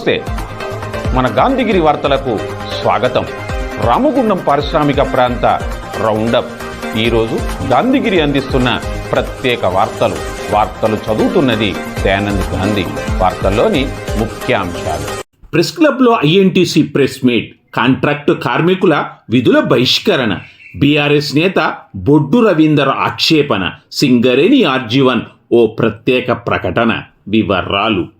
నమస్తే. మన గాంధీగిరి వార్తలకు స్వాగతం. రామగుండం పారిశ్రామిక ప్రాంత రౌండప్. ఈరోజు గాంధీగిరి అందిస్తున్న ప్రత్యేక వార్తలు. వార్తలు చదువుతున్నది దయానంద్ గాంధీ. వార్తల్లోని ముఖ్యాంశాలు. ప్రెస్ క్లబ్లో ఐఎన్టీసీ ప్రెస్ మీట్. కాంట్రాక్టు కార్మికుల విధుల బహిష్కరణ. బీఆర్ఎస్ నేత బొడ్డు రవీందర్ ఆక్షేపణ. సింగరేణి ఆర్జీవన్ ఓ ప్రత్యేక ప్రకటన. వివరాలు.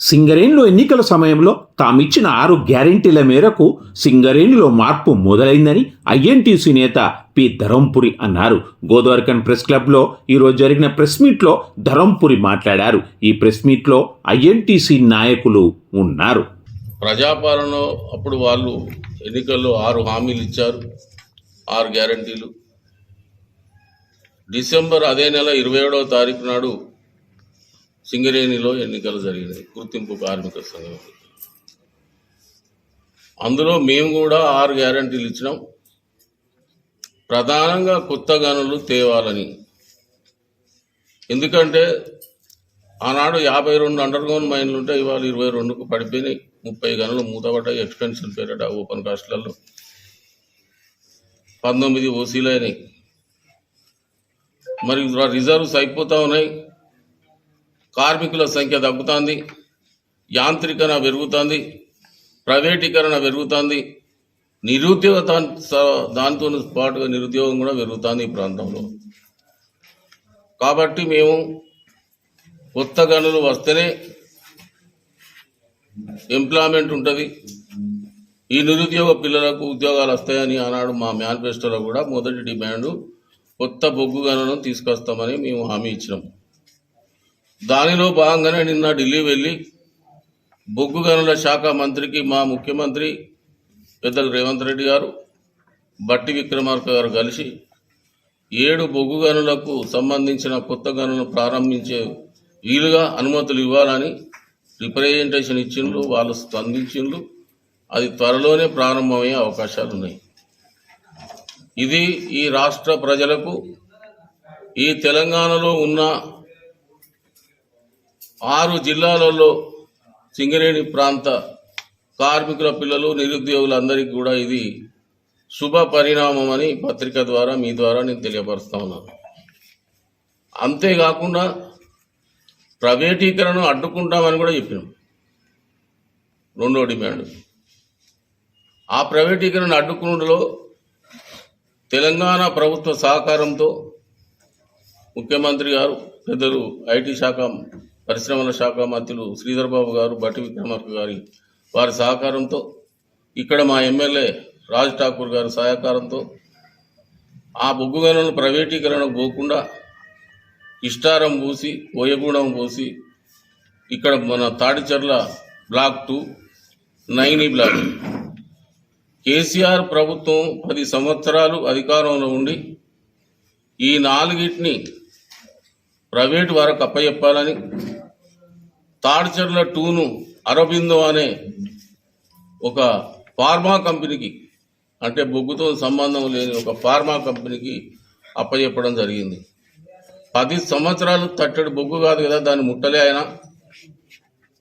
సింగరేణిలో ఎన్నికల సమయంలో తామిచ్చిన ఆరు గ్యారంటీల మేరకు సింగరేణిలో మార్పు మొదలైందని ఐఎన్టీసీ నేత పి ధరంపురి అన్నారు. గోదావరికన్ ప్రెస్ క్లబ్లో ఈరోజు జరిగిన ప్రెస్ మీట్లో ధరంపురి మాట్లాడారు. ఈ ప్రెస్ మీట్లో ఐఎన్టీసీ నాయకులు ఉన్నారు. ప్రజాపాలన అప్పుడు వాళ్ళు ఎన్నికల్లో ఆరు హామీలు ఇచ్చారు. ఆరు గ్యారంటీలు. డిసెంబర్ అదే నెల ఇరవై ఏడవ తారీఖు నాడు సింగరేణిలో ఎన్నికలు జరిగినాయి. గుర్తింపు కార్మిక సంఘం. అందులో మేము కూడా ఆరు గ్యారంటీలు ఇచ్చినాం. ప్రధానంగా కొత్త గనులు తేవాలని. ఎందుకంటే ఆనాడు యాభై రెండు అండర్ గ్రౌండ్ మైన్లు ఉంటే ఇవాళ ఇరవై రెండుకు పడిపోయినాయి. ముప్పై గనులు మూతపడ్డాయి. ఎక్స్పెన్షన్ పేరట ఓపెన్ కాస్ట్లలో పంతొమ్మిది ఓసీలు అయినాయి. మరి రిజర్వ్స్ అయిపోతూ ఉన్నాయి. కార్మికుల సంఖ్య తగ్గుతుంది యాంత్రీకరణ పెరుగుతుంది ప్రైవేటీకరణ పెరుగుతుంది నిరుద్యోగ దాంతో పాటుగా నిరుద్యోగం కూడా పెరుగుతుంది ఈ ప్రాంతంలో. కాబట్టి మేము కొత్త గనులు వస్తేనే ఎంప్లాయ్మెంట్ ఉంటుంది. ఈ నిరుద్యోగ పిల్లలకు ఉద్యోగాలు వస్తాయని ఆనాడు మా మేనిఫెస్టోలో కూడా మొదటి డిమాండ్ కొత్త బొగ్గు గనులను తీసుకొస్తామని మేము హామీ ఇచ్చినాం. దానిలో భాగంగానే నిన్న ఢిల్లీ వెళ్ళి బొగ్గు గనుల శాఖ మంత్రికి మా ముఖ్యమంత్రి పెద్దలు రేవంత్ రెడ్డి గారు బట్టి విక్రమార్క గారు కలిసి ఏడు బొగ్గు గనులకు సంబంధించిన కొత్త గనులను ప్రారంభించే వీలుగా అనుమతులు ఇవ్వాలని రిప్రజెంటేషన్ ఇచ్చిండ్రు వాళ్ళు స్పందించిండ్రు. అది త్వరలోనే ప్రారంభమయ్యే అవకాశాలు ఉన్నాయి. ఇది ఈ రాష్ట్ర ప్రజలకు ఈ తెలంగాణలో ఉన్న ఆరు జిల్లాలలో సింగరేణి ప్రాంత కార్మికుల పిల్లలు నిరుద్యోగులందరికీ కూడా ఇది శుభ పరిణామం అని పత్రిక ద్వారా మీ ద్వారా నేను తెలియపరుస్తా ఉన్నాను అంతేకాకుండా ప్రైవేటీకరణ అడ్డుకుంటామని కూడా చెప్పినాం. రెండో డిమాండ్. ఆ ప్రైవేటీకరణ అడ్డుకున్నలో తెలంగాణ ప్రభుత్వ సహకారంతో ముఖ్యమంత్రి గారు పెద్దలు ఐటీ శాఖ పరిశ్రమల శాఖ మంత్రులు శ్రీధర్బాబు గారు బట్టి విక్రమార్క గారి వారి సహకారంతో ఇక్కడ మా ఎమ్మెల్యే రాజ్ ఠాకూర్ గారి సహకారంతో ఆ బొగ్గు గనులను ప్రైవేటీకరణకు పోకుండా ఇష్టారం పోసి ఓయగూడెం పోసి ఇక్కడ మన Tadicherla block two Naini block. KCR ప్రభుత్వం పది సంవత్సరాలు అధికారంలో ఉండి ఈ నాలుగిటిని ప్రైవేటు వారికి అప్పచెప్పాలని తాడిచెర్ల టూను అరబిందో అనే ఒక ఫార్మా కంపెనీకి అంటే బొగ్గుతో సంబంధం లేని ఒక ఫార్మా కంపెనీకి అప్పచెప్పడం జరిగింది. పది సంవత్సరాలు తట్టడి బొగ్గు కాదు కదా దాన్ని ముట్టలే ఆయన.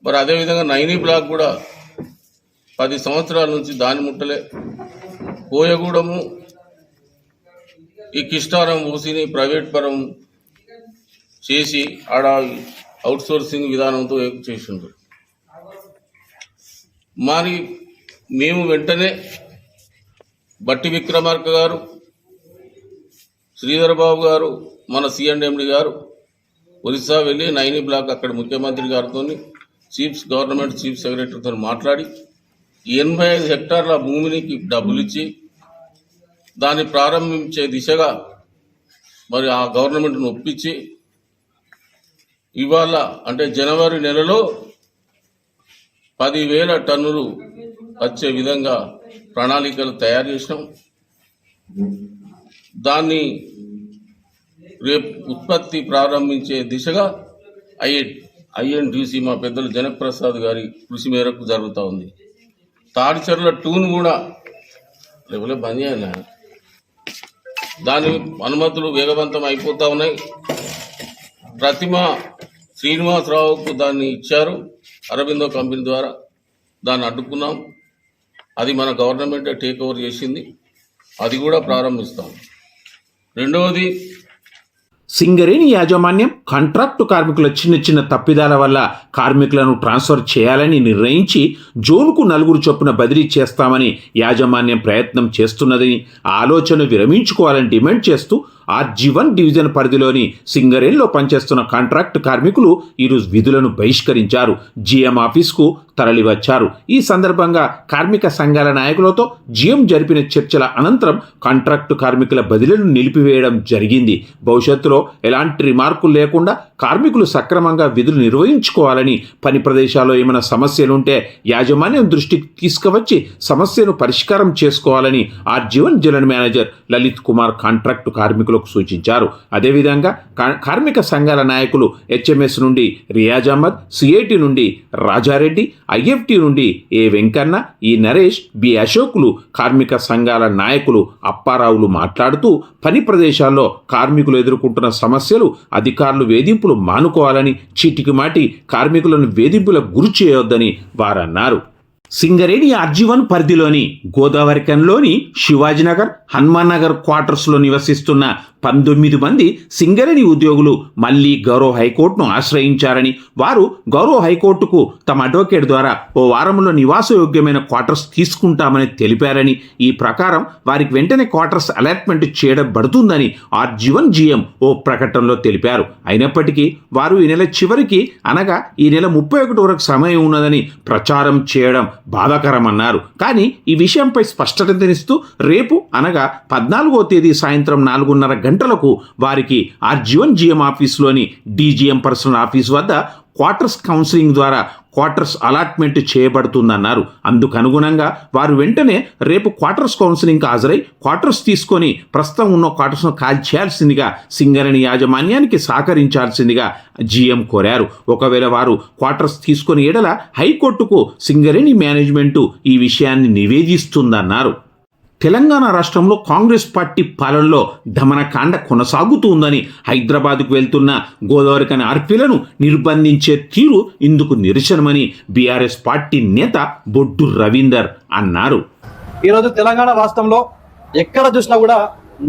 మరి అదేవిధంగా నైనీ బ్లాక్ కూడా పది సంవత్సరాల నుంచి దాన్ని ముట్టలే. కోయగూడము ఈ కిష్టారం ఊసిని ప్రైవేట్ పరం చేసి ఆడ అవుట్ సోర్సింగ్ విధానంతో చేసిండ్రు? మరి మేము వెంటనే బట్టి విక్రమార్క గారు శ్రీధర్ బాబు గారు మన సిఎండ్ఎండి గారు ఒరిస్సా వెళ్ళి నైని బ్లాక్ అక్కడ ముఖ్యమంత్రి గారితో చీఫ్ గవర్నమెంట్ చీఫ్ సెక్రటరీతో మాట్లాడి ఎనభై ఐదు హెక్టార్ల భూమినికి డబ్బులు ఇచ్చి దాన్ని ప్రారంభించే దిశగా మరి ఆ గవర్నమెంట్ను ఒప్పించి ఇవాళ అంటే జనవరి నెలలో పదివేల టన్నులు వచ్చే విధంగా ప్రణాళికలు తయారు చేసినాం. దాన్ని రేపు ఉత్పత్తి ప్రారంభించే దిశగా ఐ ఐఎన్టీసీ మా పెద్దలు జనప్రసాద్ గారి కృషి మేరకు జరుగుతూ ఉంది. తాడిచెర్ల టూన్ కూడా లేకపోతే బంద్ చేయాలి? దాని అనుమతులు వేగవంతం అయిపోతూ ఉన్నాయి. ప్రతిమ శ్రీనివాసరావుకు దాన్ని ఇచ్చారు. అరవిందో కంపెనీ ద్వారా దాన్ని అడ్డుకున్నాం. అది మన గవర్నమెంట్ టేక్ ఓవర్ చేసింది. అది కూడా ప్రారంభిస్తాం. రెండవది సింగరేణి యాజమాన్యం కాంట్రాక్టు కార్మికుల చిన్న చిన్న తప్పిదాల వల్ల కార్మికులను ట్రాన్స్ఫర్ చేయాలని నిర్ణయించి జోన్కు నలుగురు చొప్పున బదిలీ చేస్తామని యాజమాన్యం ప్రయత్నం చేస్తున్నదని ఆలోచన విరమించుకోవాలని డిమాండ్ చేస్తూ ఆర్జీవన్ డివిజన్ పరిధిలోని సింగరేణిలో పనిచేస్తున్న కాంట్రాక్ట్ కార్మికులు ఈరోజు విధులను బహిష్కరించారు. జీఎం ఆఫీస్కు తరలివచ్చారు. ఈ సందర్భంగా కార్మిక సంఘాల నాయకులతో జీఎం జరిపిన చర్చల అనంతరం కాంట్రాక్టు కార్మికుల బదిలీలను నిలిపివేయడం జరిగింది. భవిష్యత్తులో ఎలాంటి రిమార్కులు లేకుండా కార్మికులు సక్రమంగా విధులు నిర్వహించుకోవాలని పని ప్రదేశాల్లో ఏమైనా సమస్యలుంటే యాజమాన్యం దృష్టికి తీసుకువచ్చి సమస్యను పరిష్కారం చేసుకోవాలని RG one general manager Lalith Kumar contract కార్మికులకు సూచించారు. అదేవిధంగా కా- కార్మిక సంఘాల నాయకులు హెచ్ఎంఎస్ నుండి రియాజ్ అహ్మద్ సిఐటి నుండి రాజారెడ్డి ఐఎఫ్టి నుండి ఏ వెంకన్న ఈ నరేష్ బి అశోకులు కార్మిక సంఘాల నాయకులు అప్పారావులు మాట్లాడుతూ పని ప్రదేశాల్లో కార్మికులు ఎదుర్కొంటున్న సమస్యలు అధికారులు వేధింపు వేధింపులు మానుకోవాలని చీటికి మాటి కార్మికులను వేధింపులకు గురి చేయొద్దని వారన్నారు. సింగరేణి ఆర్జీవన్ పరిధిలోని గోదావరికంలోని శివాజీనగర్ హనుమాన్ నగర్ క్వార్టర్స్లో నివసిస్తున్న పంతొమ్మిది మంది సింగరేణి ఉద్యోగులు మళ్ళీ గౌరవ హైకోర్టును ఆశ్రయించారని వారు గౌరవ హైకోర్టుకు తమ అడ్వకేట్ ద్వారా ఓ వారంలో నివాసయోగ్యమైన క్వార్టర్స్ తీసుకుంటామని తెలిపారని ఈ ప్రకారం వారికి వెంటనే క్వార్టర్స్ అలాట్మెంట్ చేయబడుతుందని ఆర్జీవన్ జీఎం ఓ ప్రకటనలో తెలిపారు. అయినప్పటికీ వారు ఈ నెల చివరికి అనగా ఈ నెల ముప్పై ఒకటి వరకు సమయం ఉన్నదని ప్రచారం చేయడం బాధాకరమన్నారు. కానీ ఈ విషయం విషయంపై స్పష్టతనిస్తూ రేపు అనగా పద్నాలుగో తేదీ సాయంత్రం నాలుగున్నర గంటలకు వారికి ఆర్జీవన్ జీఎం ఆఫీసులోని డీజీఎం పర్సనల్ ఆఫీస్ వద్ద క్వార్టర్స్ కౌన్సిలింగ్ ద్వారా క్వార్టర్స్ అలాట్మెంట్ చేయబడుతుందన్నారు. అందుకనుగుణంగా వారు వెంటనే రేపు క్వార్టర్స్ కౌన్సిలింగ్కి హాజరై క్వార్టర్స్ తీసుకొని ప్రస్తుతం ఉన్న క్వార్టర్స్ను కాల్ చేయాల్సిందిగా సింగరేణి యాజమాన్యానికి సహకరించాల్సిందిగా జీఎం కోరారు. ఒకవేళ వారు క్వార్టర్స్ తీసుకొని ఎడల హైకోర్టుకు సింగరేణి మేనేజ్మెంటు ఈ విషయాన్ని నివేదిస్తుందన్నారు. తెలంగాణ రాష్ట్రంలో కాంగ్రెస్ పార్టీ పాలనలో దమనకాండ కొనసాగుతుందని హైదరాబాద్కు వెళ్తున్న గోదావరి కని ఆర్పీలను నిర్బంధించే తీరు ఇందుకు నిరసనమని బీఆర్ఎస్ పార్టీ నేత బొడ్డు రవీందర్ అన్నారు. ఈరోజు తెలంగాణ రాష్ట్రంలో ఎక్కడ చూసినా కూడా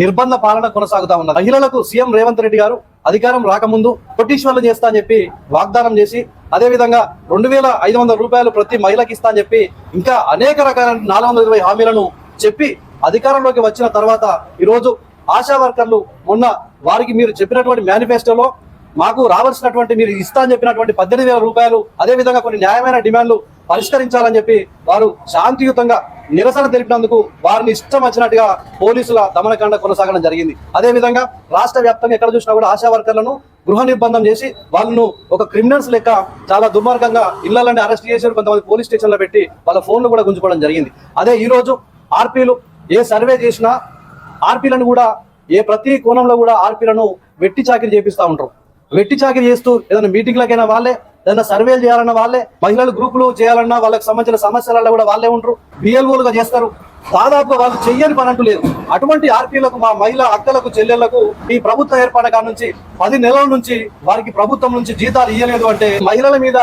నిర్బంధ పాలన కొనసాగుతా ఉన్నది. మహిళలకు సీఎం రేవంత్ రెడ్డి గారు అధికారం రాకముందు కొట్టీశ్వర్లు చేస్తా అని చెప్పి వాగ్దానం చేసి అదే విధంగా రెండు వేల ఐదు వందల రూపాయలు ప్రతి మహిళకి ఇస్తా అని చెప్పి ఇంకా అనేక రకాల నాలుగు వందల ఇరవై హామీలను చెప్పి అధికారంలోకి వచ్చిన తర్వాత ఈరోజు ఆశా వర్కర్లు మొన్న వారికి మీరు చెప్పినటువంటి మేనిఫెస్టోలో మాకు రావాల్సినటువంటి మీరు ఇస్తా అని చెప్పినటువంటి పద్దెనిమిది వేల రూపాయలు అదే విధంగా కొన్ని న్యాయమైన డిమాండ్లు పరిష్కరించాలని చెప్పి వారు శాంతియుతంగా నిరసన తెలిపినందుకు వారిని ఇష్టం వచ్చినట్టుగా పోలీసుల దమనకాండ కొనసాగడం జరిగింది. అదే విధంగా రాష్ట్ర వ్యాప్తంగా ఎక్కడ చూసినా కూడా ఆశా వర్కర్లను గృహ నిర్బంధం చేసి వాళ్ళను ఒక క్రిమినల్స్ లెక్క చాలా దుర్మార్గంగా ఇళ్ళలోనే అరెస్ట్ చేసి కొంతమంది పోలీస్ స్టేషన్లో పెట్టి వాళ్ళ ఫోన్లు కూడా గుంజుకోవడం జరిగింది. అదే ఈ రోజు ఆర్పీలు ఏ సర్వే చేసినా ఆర్పీలను కూడా ఏ ప్రతి కోణంలో కూడా ఆర్పీలను వెట్టి చాకిరి చేపిస్తూ ఉంటారు. వెట్టి చాకిరి చేస్తూ ఏదైనా మీటింగ్లకైనా వాళ్ళే ఏదైనా సర్వేలు చేయాలన్నా వాళ్ళే మహిళలు గ్రూపులు చేయాలన్నా వాళ్ళకి సంబంధించిన సమస్యలలో కూడా వాళ్ళే ఉంటారు. బిఎల్ఓలుగా చేస్తారు. దాదాపుగా వాళ్ళు చెయ్యని పని అంటూ లేదు. అటువంటి ఆర్పీలకు మా మహిళా అక్కలకు చెల్లెళ్ళకు ఈ ప్రభుత్వ ఏర్పాటు కాడ నుంచి పది నెలల నుంచి వారికి ప్రభుత్వం నుంచి జీతాలు ఇయ్యలేదు అంటే మహిళల మీద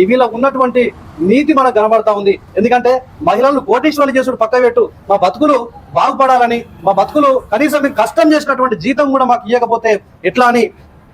ఈ వీళ్ళకు ఉన్నటువంటి నీతి మనకు కనబడతా ఉంది. ఎందుకంటే మహిళలను కోటీశ్వరులు చేసుడు పక్క పెట్టు. మా బతుకులు బాగుపడాలని మా బతుకులు కనీసం కష్టం చేసినటువంటి జీతం కూడా మాకు ఇవ్వకపోతే ఎట్లా అని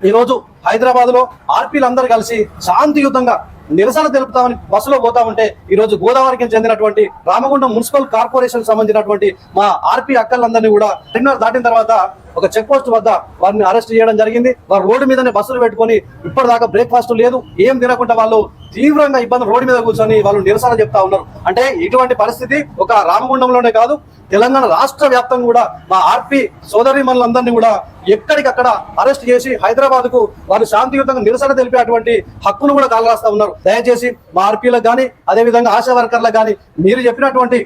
ఈరోజు హైదరాబాద్లో ఆర్పీలందరూ కలిసి శాంతియుతంగా నిరసన తెలుపుతామని బస్సులో పోతా ఉంటే ఈ రోజు గోదావరికి చెందినటువంటి రామగుండం మున్సిపల్ కార్పొరేషన్ సంబంధించినటువంటి మా ఆర్పీ అక్కలందరినీ కూడా టెన్నర్ దాటిన తర్వాత ఒక చెక్ పోస్ట్ వద్ద వారిని అరెస్ట్ చేయడం జరిగింది. వారు రోడ్డు మీదనే బస్సులు పెట్టుకొని ఇప్పటిదాకా బ్రేక్ఫాస్ట్ లేదు ఏం తినకుండా వాళ్ళు తీవ్రంగా ఇబ్బంది రోడ్డు మీద కూర్చొని వాళ్ళు నిరసన చెప్తా ఉన్నారు. అంటే ఇటువంటి పరిస్థితి ఒక రామగుండంలోనే కాదు తెలంగాణ రాష్ట్ర వ్యాప్తంగా కూడా మా ఆర్పి సోదరి మనులందరినీ కూడా ఎక్కడికక్కడ అరెస్ట్ చేసి హైదరాబాద్కు వారు శాంతియుతంగా నిరసన తెలిపేటువంటి హక్కును కూడా కాలరాస్తా ఉన్నారు. దయచేసి మా ఆర్పీలకు కానీ అదే విధంగా ఆశా వర్కర్లకు కానీ మీరు చెప్పినటువంటి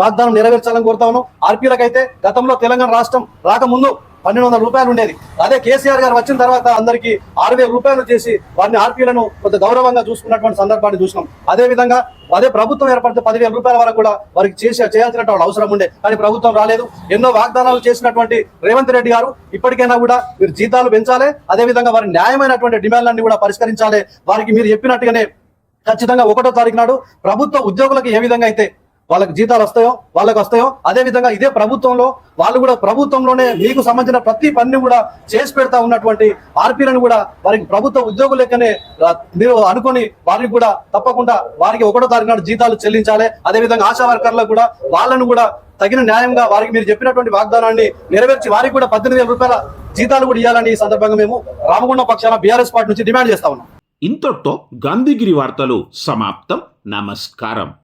వాగ్దానం నెరవేర్చాలని కోరుతా ఉన్నాం. ఆర్పీలకు అయితే గతంలో తెలంగాణ రాష్ట్రం రాకముందు పన్నెండు వందల రూపాయలు ఉండేది. అదే కేసీఆర్ గారు వచ్చిన తర్వాత అందరికీ ఆరు వేల రూపాయలు చేసి వారిని ఆర్పీలను కొంత గౌరవంగా చూసుకున్నటువంటి సందర్భాన్ని చూసినాం. అదే విధంగా అదే ప్రభుత్వం ఏర్పడితే పదివేల రూపాయల వరకు కూడా వారికి చేసి చేయాల్సినటువంటి అవసరం ఉండే. కానీ ప్రభుత్వం రాలేదు. ఎన్నో వాగ్దానాలు చేసినటువంటి రేవంత్ రెడ్డి గారు ఇప్పటికైనా కూడా మీరు జీతాలు పెంచాలి. అదే విధంగా వారి న్యాయమైనటువంటి డిమాండ్లన్నీ కూడా పరిష్కరించాలి. వారికి మీరు చెప్పినట్టుగానే ఖచ్చితంగా ఒకటో తారీఖు నాడు ప్రభుత్వ ఉద్యోగులకు ఏ విధంగా అయితే వాళ్ళకి జీతాలు వస్తాయో వాళ్ళకి వస్తాయో అదే విధంగా ఇదే ప్రభుత్వంలో వాళ్ళు కూడా ప్రభుత్వంలోనే మీకు సంబంధించిన ప్రతి పనిని కూడా చేసి పెడతా ఉన్నటువంటి ఆర్పీలను కూడా వారికి ప్రభుత్వ ఉద్యోగులు లెక్కనే మీరు అనుకొని వారికి కూడా తప్పకుండా వారికి ఒకటో తారీఖు నాడు జీతాలు చెల్లించాలి. అదే విధంగా ఆశా వర్కర్లకు కూడా వాళ్ళను కూడా తగిన న్యాయంగా వారికి మీరు చెప్పినటువంటి వాగ్దానాన్ని నెరవేర్చి వారికి కూడా పద్దెనిమిది రూపాయల జీతాలు కూడా ఇవ్వాలని ఈ సందర్భంగా మేము రామగుండం పక్షాన బీఆర్ఎస్ పార్టీ నుంచి డిమాండ్ చేస్తా ఉన్నాం. ఇంతటితో గాంధీగిరి వార్తలు సమాప్తం. నమస్కారం.